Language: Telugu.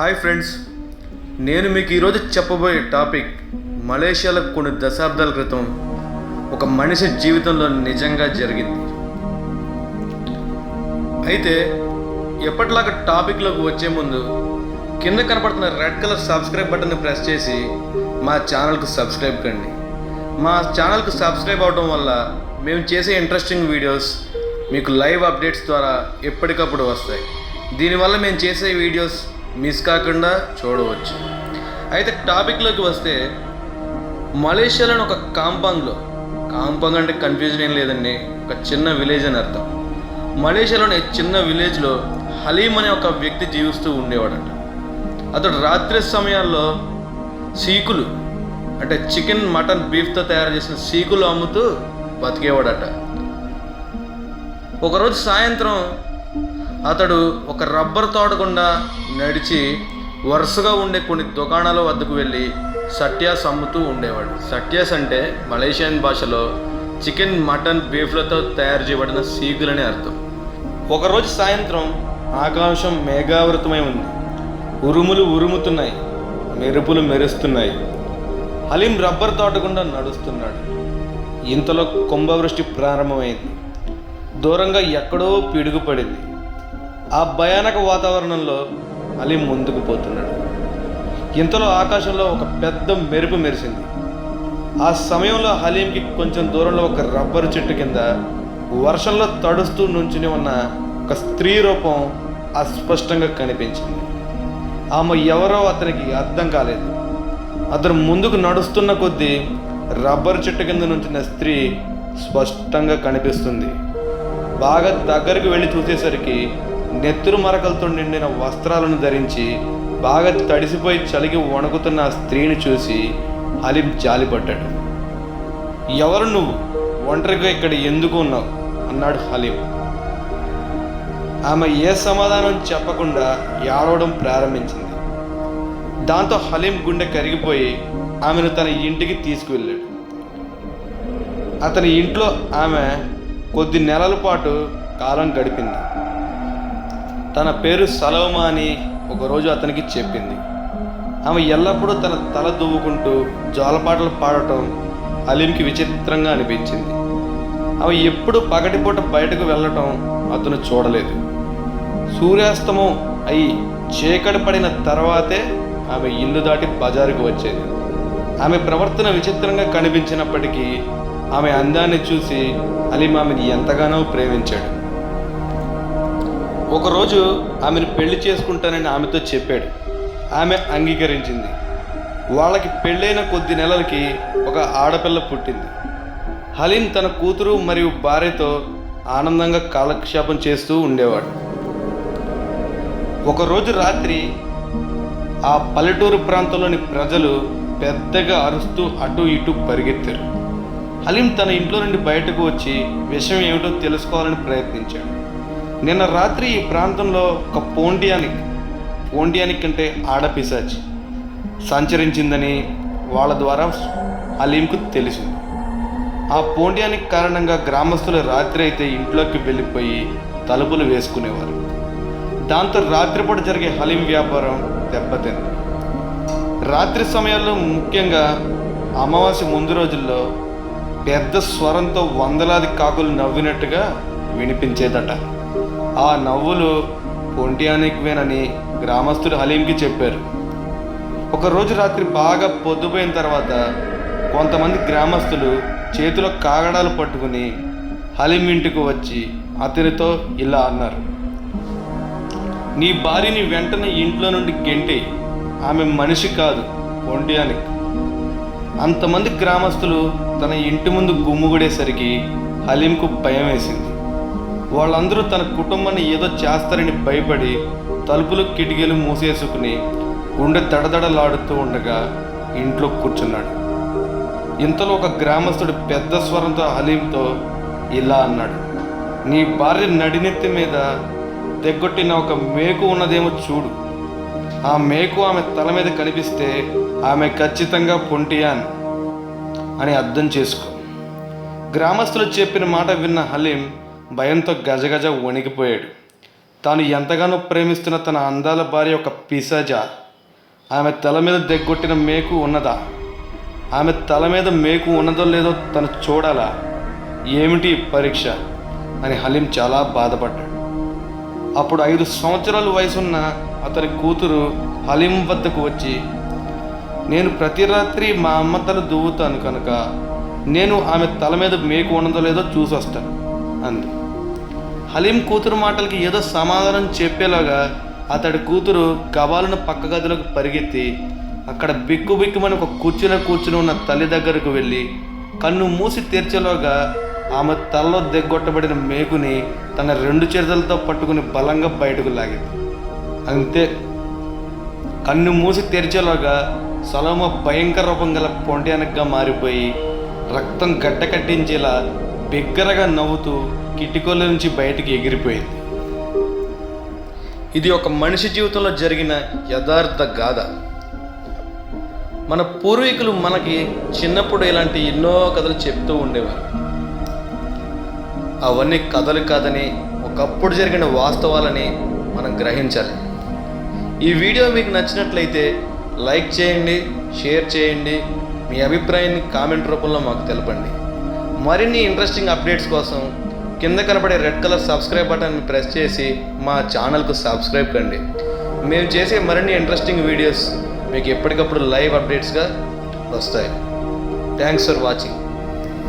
Hi friends. నేను మీకు ఈరోజు చెప్పబోయే టాపిక్ మలేషియాలో కొన్ని దశాబ్దాల క్రితం ఒక మనిషి జీవితంలో నిజంగా జరిగింది. అయితే ఎప్పటిలాగా టాపిక్లోకి వచ్చే ముందు కింద కనపడుతున్న రెడ్ కలర్ సబ్స్క్రైబ్ బటన్ని ప్రెస్ చేసి మా ఛానల్కు సబ్స్క్రైబ్ కండి. మా ఛానల్కు సబ్స్క్రైబ్ అవడం వల్ల మేము చేసే ఇంట్రెస్టింగ్ వీడియోస్ మీకు లైవ్ అప్డేట్స్ ద్వారా ఎప్పటికప్పుడు వస్తాయి. దీనివల్ల మేము చేసే వీడియోస్ మిస్ కాకుండా చూడవచ్చు. అయితే టాపిక్లోకి వస్తే మలేషియాలోని ఒక కాంపాంగ్లో కాంపాంగ్ అంటే కన్ఫ్యూజన్ ఏం లేదండి ఒక చిన్న విలేజ్ అని అర్థం. మలేషియాలోని చిన్న విలేజ్లో హలీం అనే ఒక వ్యక్తి జీవిస్తూ ఉండేవాడట. అతడు రాత్రి సమయాల్లో సీకులు అంటే చికెన్ మటన్ బీఫ్తో తయారు చేసిన సీకులు అమ్ముతూ బతికేవాడట. ఒకరోజు సాయంత్రం అతడు ఒక రబ్బర్ తోట గుండా నడిచి వరుసగా ఉండే కొన్ని దుకాణాల వద్దకు వెళ్ళి సట్యాస్ అమ్ముతూ ఉండేవాడు. సట్యాస్ అంటే మలేషియన్ భాషలో చికెన్ మటన్ బీఫ్లతో తయారు చేయబడిన సీకులని అర్థం. ఒకరోజు సాయంత్రం ఆకాశం మేఘావృతమై ఉంది. ఉరుములు ఉరుముతున్నాయి. మెరుపులు మెరుస్తున్నాయి. హలీం రబ్బర్ తోట గుండా నడుస్తున్నాడు. ఇంతలో కుంభవృష్టి ప్రారంభమైంది. దూరంగా ఎక్కడో పిడుగుపడింది ఆ భయానక వాతావరణంలో అలీం ముందుకు పోతున్నాడు. ఇంతలో ఆకాశంలో ఒక పెద్ద మెరుపు మెరిసింది. ఆ సమయంలో హలీంకి కొంచెం దూరంలో ఒక రబ్బరు చెట్టు కింద వర్షంలో తడుస్తూ నుంచుని ఉన్న ఒక స్త్రీ రూపం అస్పష్టంగా కనిపించింది. ఆమె ఎవరో అతనికి అర్థం కాలేదు. అతను ముందుకు నడుస్తున్న కొద్దీ రబ్బరు చెట్టు కింద నుంచిన స్త్రీ స్పష్టంగా కనిపిస్తుంది. బాగా దగ్గరకు వెళ్ళి చూసేసరికి నెత్తురు మరకలతో నిండిన వస్త్రాలను ధరించి బాగా తడిసిపోయి చలిగి వణుకుతున్న ఆ స్త్రీని చూసి హలీం జాలిపడ్డాడు. ఎవరు నువ్వు? ఒంటరిగా ఇక్కడ ఎందుకు ఉన్నావు? అన్నాడు హలీం. ఆమె ఏ సమాధానం చెప్పకుండా ఏడవడం ప్రారంభించింది. దాంతో హలీం గుండె కరిగిపోయి ఆమెను తన ఇంటికి తీసుకువెళ్ళాడు. అతని ఇంట్లో ఆమె కొద్ది నెలల పాటు కాలం గడిపింది. తన పేరు సలోమా అని ఒకరోజు అతనికి చెప్పింది. ఆమె ఎల్లప్పుడూ తన తల దువ్వుకుంటూ జోలపాటలు పాడటం అలీంకి విచిత్రంగా అనిపించింది. ఆమె ఎప్పుడు పగటిపూట బయటకు వెళ్ళటం అతను చూడలేదు. సూర్యాస్తమం అయి చీకటి పడిన తర్వాతే ఆమె ఇల్లు దాటి బజారుకు వచ్చేది. ఆమె ప్రవర్తన విచిత్రంగా కనిపించినప్పటికీ ఆమె అందాన్ని చూసి అలీం ఆమెను ఎంతగానో ప్రేమించాడు. ఒకరోజు ఆమెను పెళ్ళి చేసుకుంటానని ఆమెతో చెప్పాడు. ఆమె అంగీకరించింది. వాళ్ళకి పెళ్ళైన కొద్ది నెలలకి ఒక ఆడపిల్ల పుట్టింది. హలీం తన కూతురు మరియు భార్యతో ఆనందంగా కాలక్షేపం చేస్తూ ఉండేవాడు. ఒకరోజు రాత్రి ఆ పల్లెటూరు ప్రాంతంలోని ప్రజలు పెద్దగా అరుస్తూ అటు ఇటు పరిగెత్తారు. హలీం తన ఇంట్లో నుండి బయటకు వచ్చి విషయం ఏమిటో తెలుసుకోవాలని ప్రయత్నించాడు. నిన్న రాత్రి ఈ ప్రాంతంలో ఒక పోండియానిక్ పోండియానిక్ అంటే ఆడపిశాచి సంచరించిందని వాళ్ళ ద్వారా హలీంకు తెలిసింది. ఆ పోండియానిక్ కారణంగా గ్రామస్తులు రాత్రి అయితే ఇంట్లోకి వెళ్ళిపోయి తలుపులు వేసుకునేవారు. దాంతో రాత్రిపూట జరిగే హలీం వ్యాపారం దెబ్బతింది. రాత్రి సమయాల్లో ముఖ్యంగా అమావాస్య ముందు రోజుల్లో పెద్ద స్వరంతో వందలాది కాకులు నవ్వినట్టుగా వినిపించేదట. ఆ నవ్వులు పొంటియానిక్వేనని గ్రామస్తుడు హలీంకి చెప్పారు. ఒకరోజు రాత్రి బాగా పొద్దుపోయిన తర్వాత కొంతమంది గ్రామస్తులు చేతిలో కాగడాలు పట్టుకుని హలీం ఇంటికి వచ్చి అతనితో ఇలా అన్నారు. నీ భార్యని వెంటనే ఇంట్లో నుండి గెంటి ఆమె మనిషి కాదు పొంటియానిక్ అంతమంది గ్రామస్తులు తన ఇంటి ముందు గుమ్ముగుడేసరికి హలీంకు భయం వేసింది వాళ్ళందరూ తన కుటుంబాన్ని ఏదో చేస్తారని భయపడి తలుపులు కిటికీలు మూసేసుకుని గుండె దడదడలాడుతూ ఉండగా ఇంట్లో కూర్చున్నాడు. ఇంతలో ఒక గ్రామస్తుడు పెద్ద స్వరంతో హలీంతో ఇలా అన్నాడు నీ భార్య నడినెత్తి మీద తెగొట్టిన ఒక మేకు ఉన్నదేమో చూడు. ఆ మేకు ఆమె తల మీద కనిపిస్తే ఆమె ఖచ్చితంగా పొంటియాన్ అని అర్థం చేసుకో. గ్రామస్తులు చెప్పిన మాట విన్న హలీం భయంతో గజగజ వణికిపోయాడు. తాను ఎంతగానో ప్రేమిస్తున్న తన అందాల భార్య ఒక పిశాజ. ఆమె తల మీద దెగ్గొట్టిన మేకు ఉన్నదా? ఆమె తల మీద మేకు ఉన్నదో లేదో తను చూడాలా? ఏమిటి పరీక్ష? అని హలీం చాలా బాధపడ్డాడు. అప్పుడు ఐదు సంవత్సరాల వయసున్న అతని కూతురు హలీం వద్దకు వచ్చి నేను ప్రతి రాత్రి మా అమ్మ తల దువ్వుతాను కనుక నేను ఆమె తల మీద మేకు ఉన్నదో లేదో చూసి వస్తాను అంది. హలీం కూతురు మాటలకి ఏదో సమాధానం చెప్పేలాగా అతడి కూతురు గబాలను పక్క గదిలోకి పరిగెత్తి అక్కడ బిక్కు బిక్కుమని ఒక కుర్చీలో కూర్చుని ఉన్న తల్లి దగ్గరకు వెళ్ళి కన్ను మూసి తెరిచేలోగా ఆమె తలలో దిగ్గొట్టబడిన మేకుని తన రెండు చేతులతో పట్టుకుని బలంగా బయటకు లాగింది. అంతే. కన్ను మూసి తెరిచేలోగా సలోమ భయంకర రూపం గల పొంటేనకగా మారిపోయి రక్తం గడ్డ కట్టించేలా బిగ్గరగా నవ్వుతూ కిటికోల నుంచి బయటికి ఎగిరిపోయింది. ఇది ఒక మనిషి జీవితంలో జరిగిన యథార్థ గాథ. మన పూర్వీకులు మనకి చిన్నప్పుడు ఇలాంటి ఎన్నో కథలు చెప్తూ ఉండేవారు. అవన్నీ కథలు కాదని ఒకప్పుడు జరిగిన వాస్తవాలని మనం గ్రహించాలి. ఈ వీడియో మీకు నచ్చినట్లయితే లైక్ చేయండి షేర్ చేయండి మీ అభిప్రాయాన్ని కామెంట్ రూపంలో మాకు తెలపండి. మరిన్ని ఇంట్రెస్టింగ్ అప్డేట్స్ కోసం కింద కనబడే రెడ్ కలర్ సబ్స్క్రైబ్ బటన్ని ప్రెస్ చేసి మా ఛానల్కు సబ్స్క్రైబ్ కండి. మేము చేసే మరిన్ని ఇంట్రెస్టింగ్ వీడియోస్ మీకు ఎప్పటికప్పుడు లైవ్ అప్డేట్స్గా వస్తాయి. Thanks for watching.